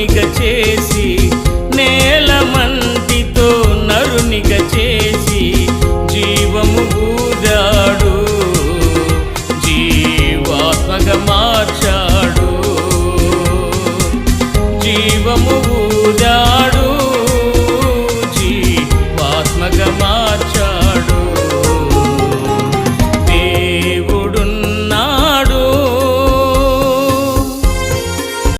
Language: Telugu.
నరునిగ చేసి నేల మంటితో నరునిగ చేసి జీవము ఊదాడు జీవాత్మగా మార్చాడు. జీవము